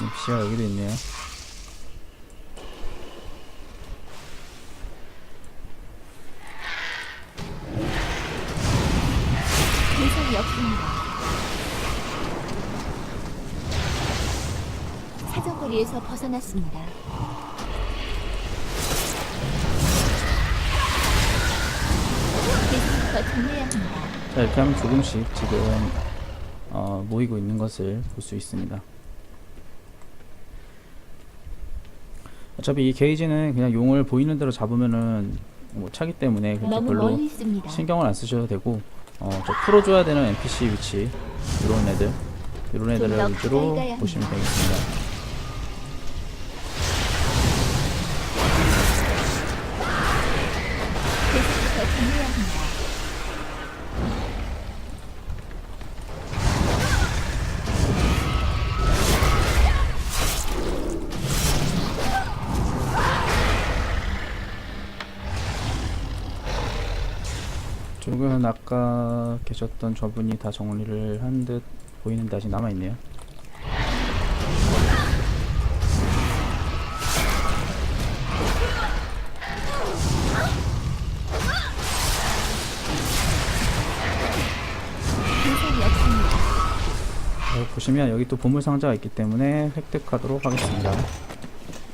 NPC가 여기도 있네요. 대상이 없습니다. 사정거리에서 벗어났습니다. 합니다. 자 이렇게 하면 조금씩 지금 어, 모이고 있는 것을 볼 수 있습니다. 어차피 이 게이지는 그냥 용을 보이는 대로 잡으면은 뭐 차기 때문에 그렇게 별로. 신경을 안 쓰셔도 되고 어, 저 풀어줘야 되는 NPC 위치 이런 애들 이런 애들을 더 위주로 보시면. 되겠습니다. 계셨던 저분이 다 정리를 한 듯 보이는데 아직 남아있네요. 여기 보시면 여기 또 보물 상자가 있기 때문에 획득하도록 하겠습니다.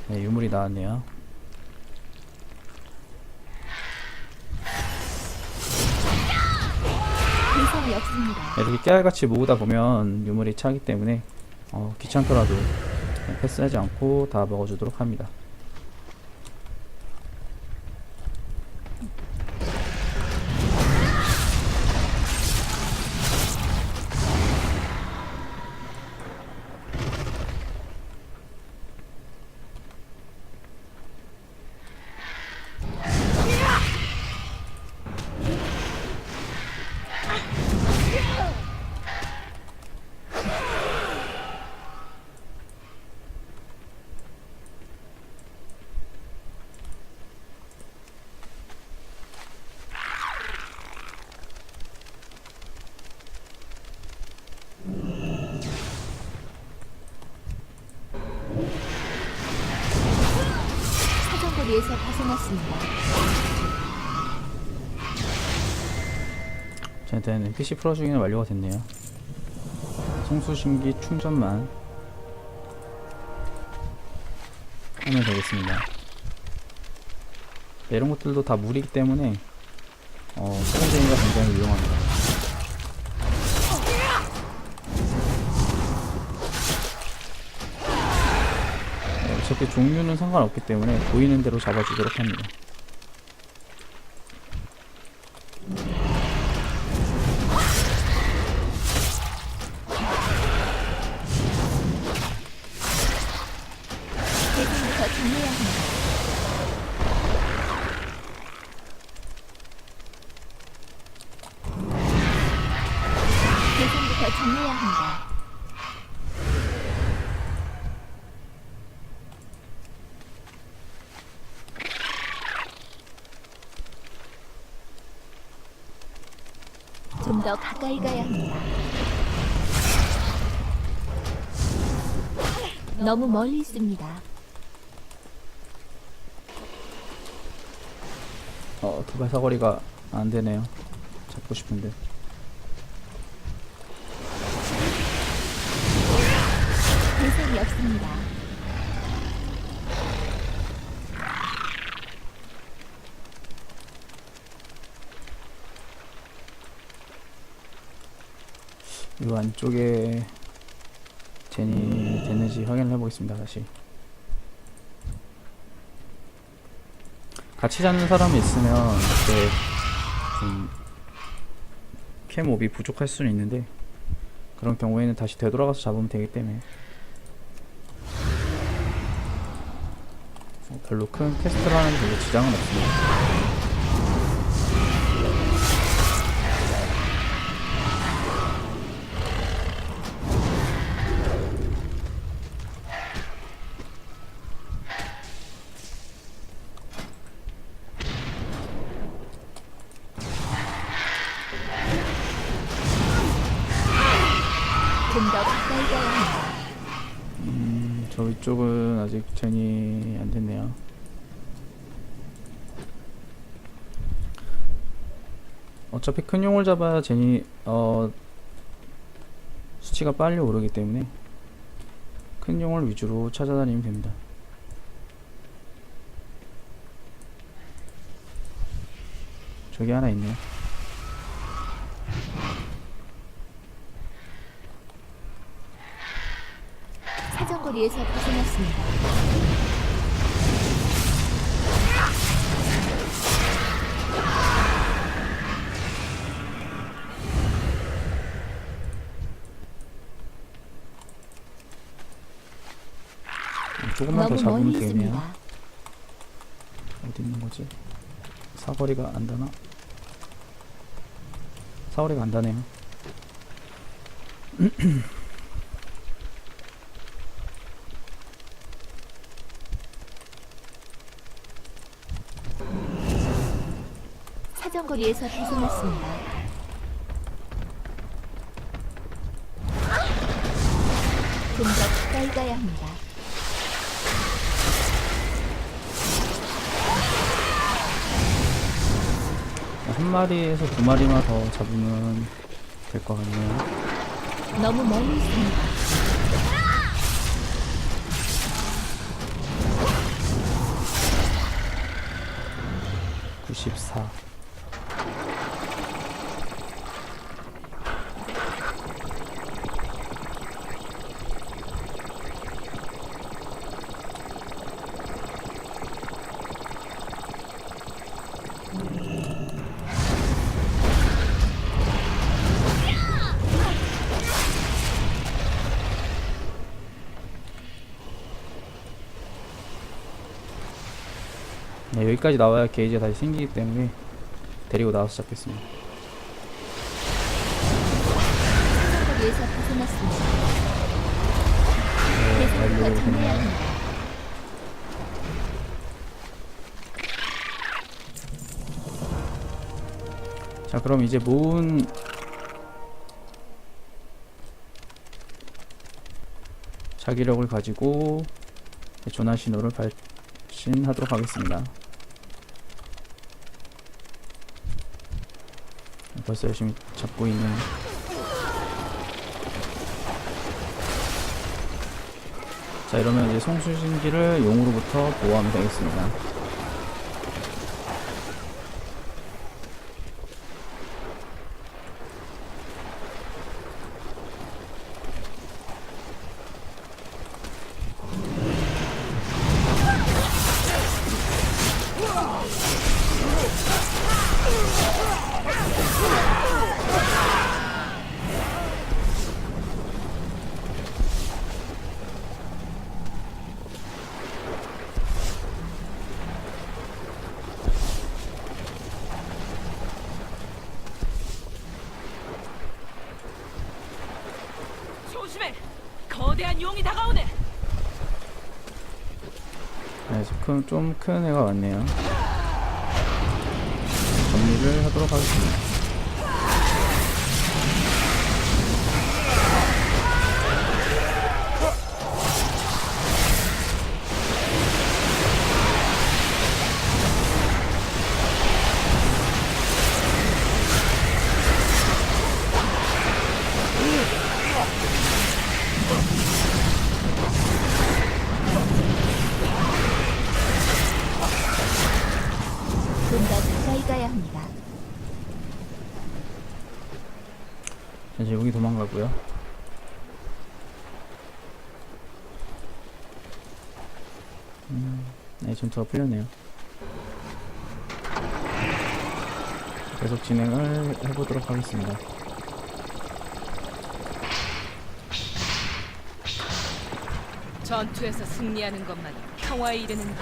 네, 유물이 나왔네요. 없습니다. 이렇게 깨알같이 모으다 보면 유물이 차기 때문에 어, 귀찮더라도 패스하지 않고 다 먹어주도록 합니다. 벗어났습니다. 자, 일단 NPC 풀어주기는 완료가 됐네요. 성수신기 충전만 하면 되겠습니다. 네, 이런 것들도 다 물이기 때문에 어, 수동쟁이가 굉장히 유용합니다. 어차피 종류는 상관없기 때문에 보이는 대로 잡아주도록 합니다. 더 가까이 가야 합니다. 너무 멀리 있습니다. 어, 도발 사거리가 안 되네요. 잡고 싶은데. 대상이 없습니다. 이 안쪽에 제니 됐는지 확인을 해보겠습니다. 다시. 같이 잡는 사람이 있으면 이렇게 좀 캐몹이 부족할 수는 있는데 그런 경우에는 다시 되돌아가서 잡으면 되기 때문에 어, 별로 큰 퀘스트를 하는 데 별로 지장은 없습니다. 이 가야 합니다. 저 위쪽은 아직 전이 안 됐네요. 어차피 큰 용을 잡아야 제니 어 수치가 빨리 오르기 때문에 큰 용을 위주로 찾아다니면 됩니다. 저기 하나 있네요. 사정거리에서 벗어났습니다. 조금만 더 너무 잡으면 멀리. 있습니다. 어디 있는 거지? 사거리가 안 닿나? 사거리가 안 닿네요. 사정거리에서 벗어났습니다. 좀 더 가까이 가야 합니다. 한 마리에서 두 마리만 더 잡으면 될 것 같네요. 너무 멀리 있습니다. 구십사. 네, 여기까지 나와야 게이지가 다시 생기기 때문에 데리고 나와서 벗어났습니다. 네. 자, 그럼 이제 모은 자기력을 가지고 전화 신호를 발신하도록 하겠습니다. 벌써 열심히 잡고 있는 자 이러면 이제 송수신기를 용으로부터 보호하면 되겠습니다. 조심해! 거대한 용이 다가오네! 네, 좀큰 애가 왔네요. 정리를 하도록 하겠습니다. 전투가 풀렸네요. 계속 진행을 해보도록 하겠습니다. 전투에서 승리하는 것만이 평화에 이르는 길.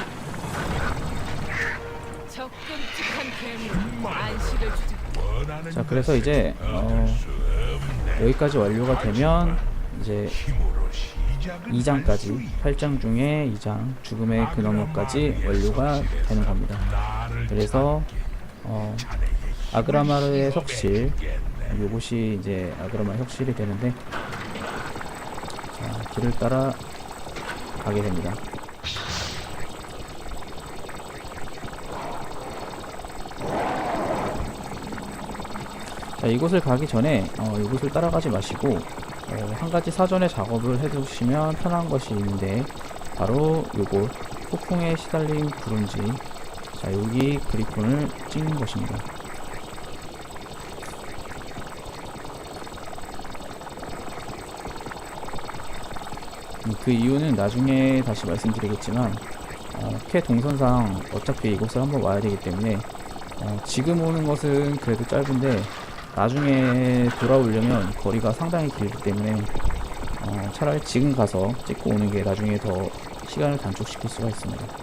저 끔찍한 괴물은 안식을 주자. 자, 그래서 이제 어, 여기까지 완료가 되면 이제 2장까지 8장 중에 2장 죽음의 근원까지 완료가 되는 겁니다. 그래서 어, 아그라마르의 석실 요것이 이제 아그라마 석실이 되는데 자, 길을 따라 가게 됩니다. 자, 이곳을 가기 전에 어, 이곳을 따라가지 마시고 어, 한 가지 사전에 작업을 해두시면 편한 것이 있는데 바로 요곳 폭풍에 시달린 구름지 자 여기 그리폰을 찍는 것입니다. 음, 그 이유는 나중에 다시 말씀드리겠지만 어, 캐 동선상 어차피 이곳을 한번 와야 되기 때문에 어, 지금 오는 것은 그래도 짧은데 나중에 돌아오려면 거리가 상당히 길기 때문에 어, 차라리 지금 가서 찍고 오는 게 나중에 더 시간을 단축시킬 수가 있습니다.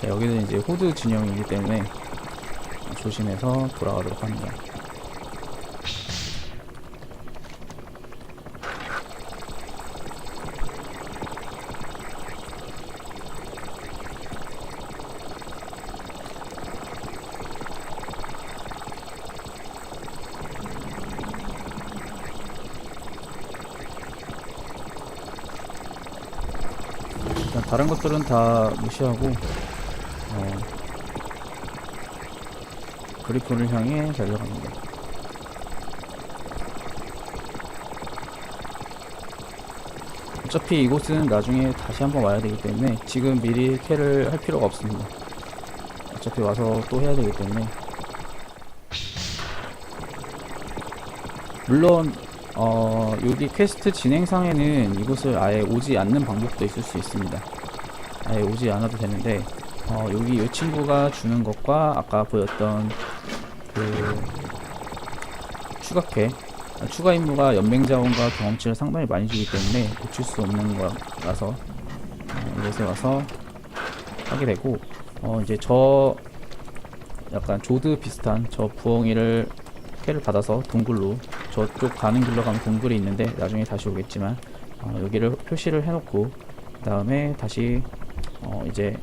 자, 여기는 이제 호드 진영이기 때문에 조심해서 돌아가도록 합니다. 다른 것들은 다 무시하고 어, 그리폰을 향해 달려갑니다. 어차피 이곳은 나중에 다시 한번 와야 되기 때문에 지금 미리 캐를 할 필요가 없습니다. 어차피 와서 또 해야 되기 때문에 물론 어, 여기 퀘스트 진행상에는 이곳을 아예 오지 않는 방법도 있을 수 있습니다. 아예 오지 않아도 되는데 어, 여기 이 친구가 주는 것과 아까 보였던 그 추가캐 아, 추가 임무가 연맹 자원과 경험치를 상당히 많이 주기 때문에 놓칠 수 없는 거라서 어, 이곳에 와서 하게 되고 어, 이제 저 약간 조드 비슷한 저 부엉이를 캐를 받아서 동굴로 저쪽 가는 길로 가면 동굴이 있는데 나중에 다시 오겠지만 어, 여기를 표시를 해놓고 그 다음에 다시 어, 이제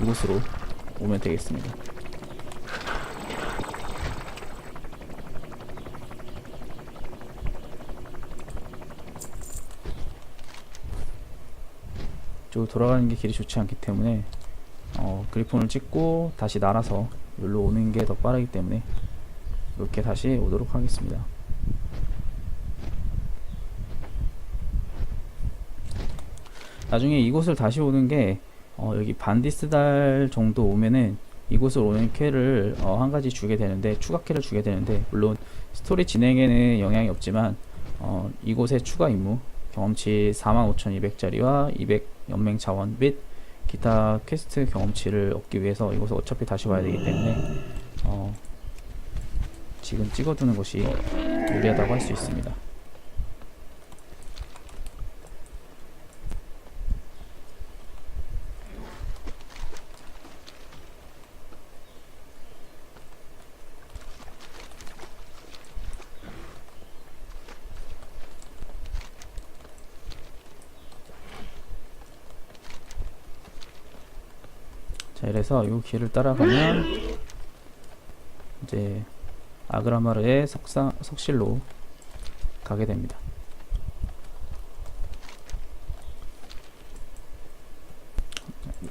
이곳으로 오면 되겠습니다. 저 돌아가는 게 길이 좋지 않기 때문에 어, 그리폰을 찍고 다시 날아서 여기로 오는 게 더 빠르기 때문에 이렇게 다시 오도록 하겠습니다. 나중에 이곳을 다시 오는 게 어, 여기 반디스 달 정도 오면은 이곳을 오는 캐를 어, 한 가지 주게 되는데 추가 캐를 주게 되는데 물론 스토리 진행에는 영향이 없지만 어, 이곳의 추가 임무 경험치 45,200짜리와 200 연맹 자원 및 기타 퀘스트 경험치를 얻기 위해서 이곳을 어차피 다시 와야 되기 때문에 어, 지금 찍어두는 것이 유리하다고 할 수 있습니다. 이래서 이 길을 따라가면 이제 아그라마르의 석상, 석실로 가게 됩니다.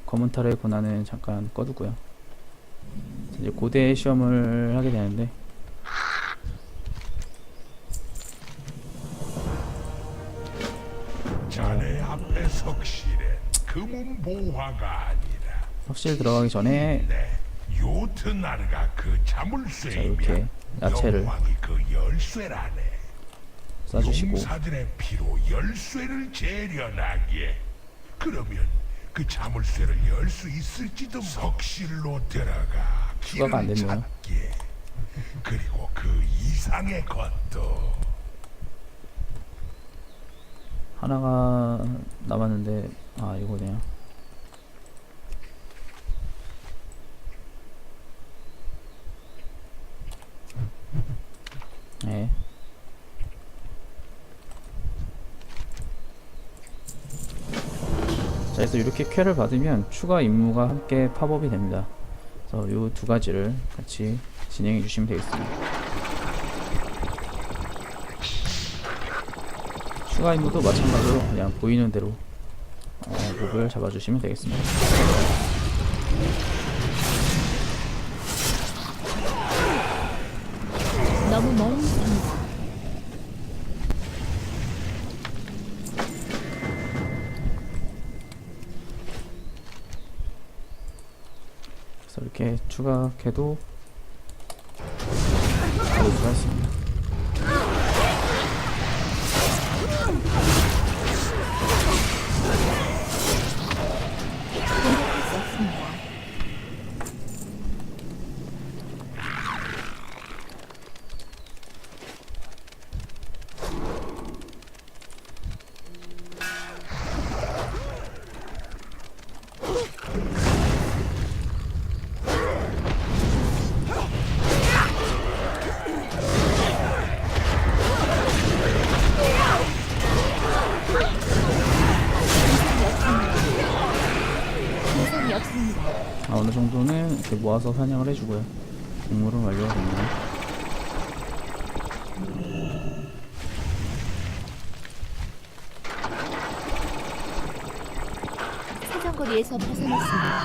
검은 탈의 고난은 잠깐 꺼두고요. 이제 고대 시험을 하게 되는데 자네 앞에 석실에 금은 보화가 아니라 석실 들어가기 전에 네 요트나르가 그자 자물쇠이면 야채를 그 열쇠라네 쏴주시고 용사들의 피로 열쇠를 재련하게 그러면 그 자물쇠를 열 수 있을지도 석실로 들어가 추가가 안 길을 됐네요. 찾게 그리고 그 이상의 것도 하나가 남았는데 아 이거네요. 네. 자, 그래서 이렇게 쾌를 받으면 추가 임무가 함께 팝업이 됩니다. 그래서 이 두 가지를 같이 진행해 주시면 되겠습니다. 추가 임무도 마찬가지로 그냥 보이는 대로 어, 몹을 잡아주시면 되겠습니다. 추가 퀘도 모아서 사냥을 해주고요. 임무는 완료가 됩니다. 사정거리에서 벗어났습니다.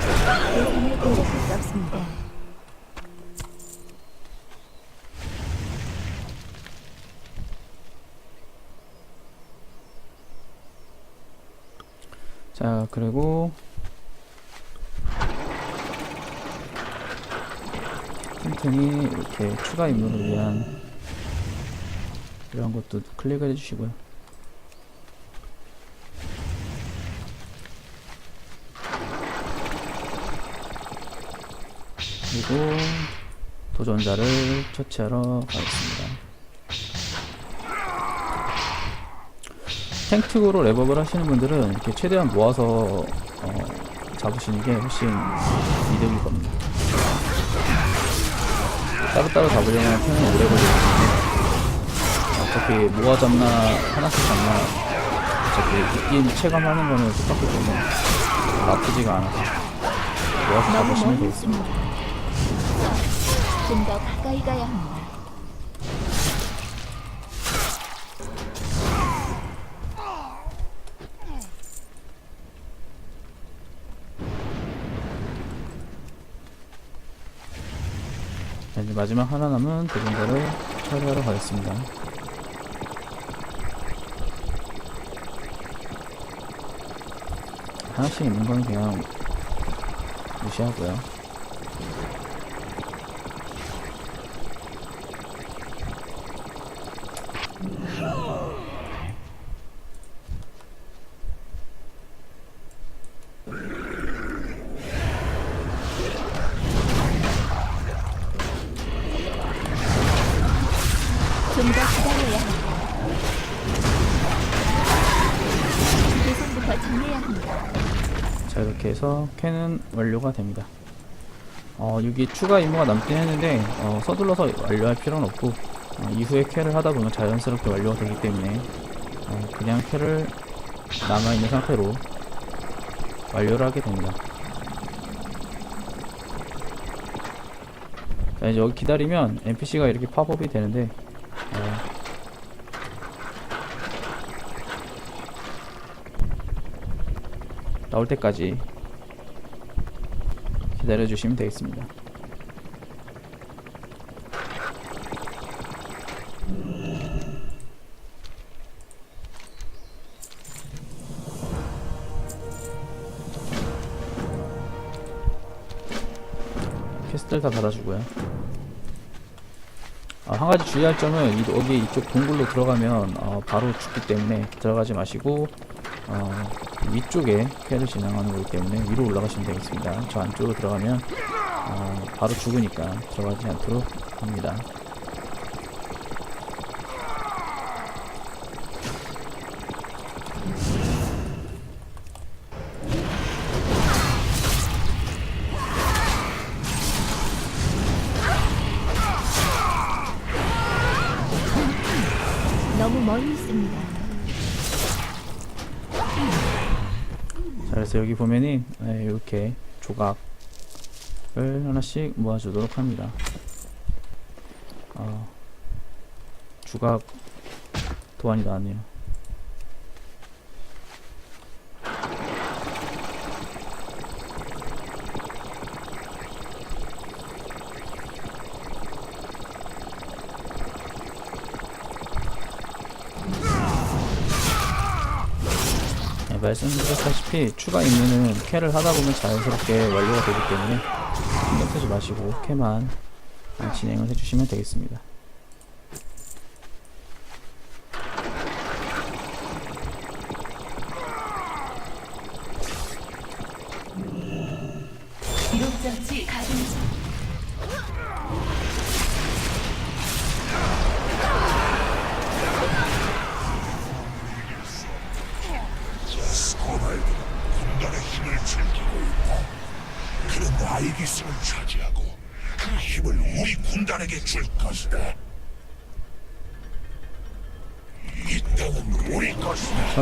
대상을 공격할 수 없습니다. 자, 그리고 튼튼히 이렇게 추가 임무를 위한 이런 것도 클릭을 해주시고요. 그리고 도전자를 처치하러 가겠습니다. 탱특으로 랩업을 하시는 분들은 이렇게 최대한 모아서 어, 잡으시는 게 훨씬 이득일 겁니다. 따로따로 잡으려면 편은 오래 때문에 어차피 모아 잡나 하나씩 잡나 어차피 느낌 체감하는 거는 똑같기 때문에 나쁘지가 않아서 모아서 잡으시면 되겠습니다. 좀 더 가까이 가야 합니다. 마지막 하나 남은 도전자를 처리하러 가겠습니다. 하나씩 있는 건 그냥 무시하고요. 이렇게 해서 캔은 완료가 됩니다. 어, 여기 추가 임무가 남긴 했는데 어, 서둘러서 완료할 필요는 없고 어, 이후에 캔을 하다 보면 자연스럽게 완료가 되기 때문에 어, 그냥 캔을 남아있는 상태로 완료를 하게 됩니다. 자 이제 여기 기다리면 NPC가 이렇게 팝업이 되는데 어, 나올 때까지 기다려 주시면 되겠습니다. 퀘스트를 다 받아주고요. 아, 한 가지 주의할 점은 이- 여기 이쪽 동굴로 들어가면 어, 바로 죽기 때문에 들어가지 마시고 어, 위쪽에 퀘를 진행하는 거기 때문에 위로 올라가시면 되겠습니다. 저 안쪽으로 들어가면 어, 바로 죽으니까 들어가지 않도록 합니다. 그래서 여기 보면은 네, 이렇게 조각을 하나씩 모아주도록 합니다. 어, 주각 도안이 나왔네요. 말씀드렸다시피 추가 임무는 캐를 하다 보면 자연스럽게 완료가 되기 때문에 신경 쓰지 마시고 캐만 어, 진행을 해주시면 되겠습니다.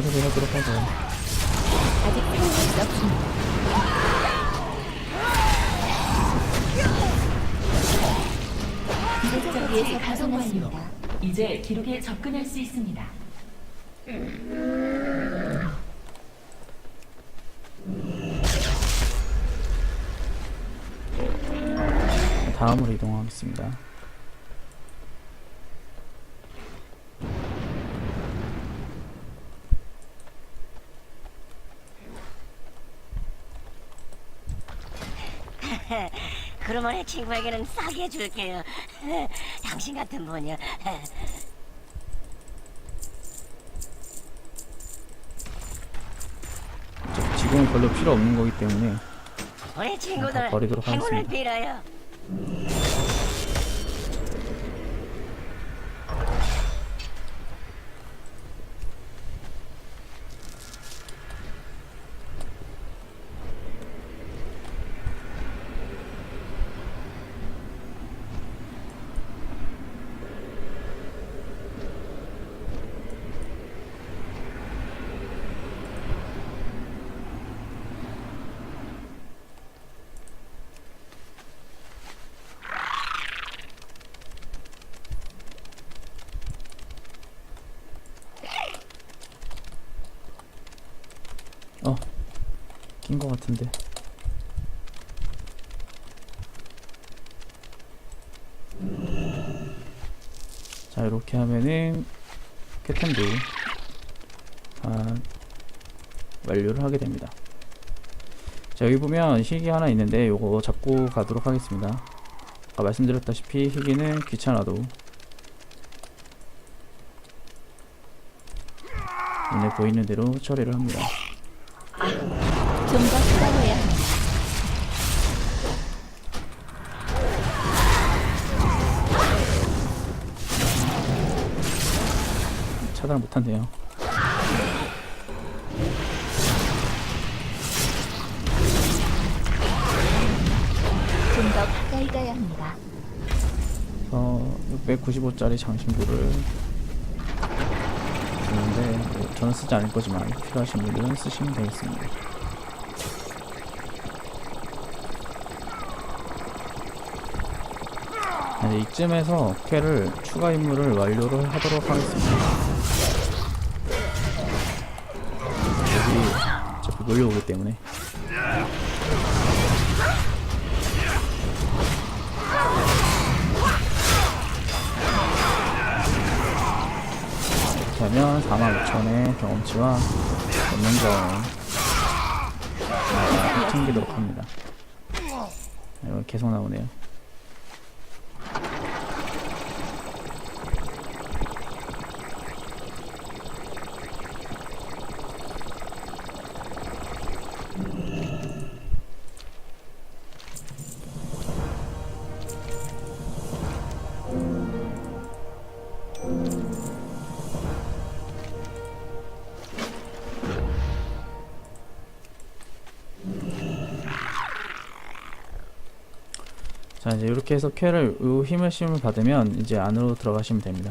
하도록 하죠. 아직 사용할 수 없습니다. 기록장치에서 벗어났습니다. 이제 기록에 접근할 수 있습니다. 다음으로 이동하겠습니다. 그러면 친구에게는 싸게 줄게요. 당신 같은 분이요. 지금은 별로 필요 없는 거기 때문에 우리 친구들 버리도록 행운을 하겠습니다. 빌어요. 어, 낀 거 같은데. 자, 이렇게 하면은 캐템도 다 완료를 하게 됩니다. 자, 여기 보면 희귀 하나 있는데 요거 잡고 가도록 하겠습니다. 아까 말씀드렸다시피 희귀는 귀찮아도 눈에 보이는 대로 처리를 합니다. 좀 더 싸워야 합니다. 차단을 못한대요. 좀 더 가까이 가야 합니다. 어, 695짜리 장신구를 주는데 뭐 저는 쓰지 않을 거지만 필요하신 분들은 쓰시면 되겠습니다. 네, 이쯤에서 퀘를 추가 임무를 완료를 하도록 하겠습니다. 여기 어차피 몰려오기 때문에 하면 45,000의 경험치와 권능자원 챙기도록 합니다. 이거 계속 나오네요. 이제 이렇게 해서 퀘를 요 힘을 심을 받으면 이제 안으로 들어가시면 됩니다.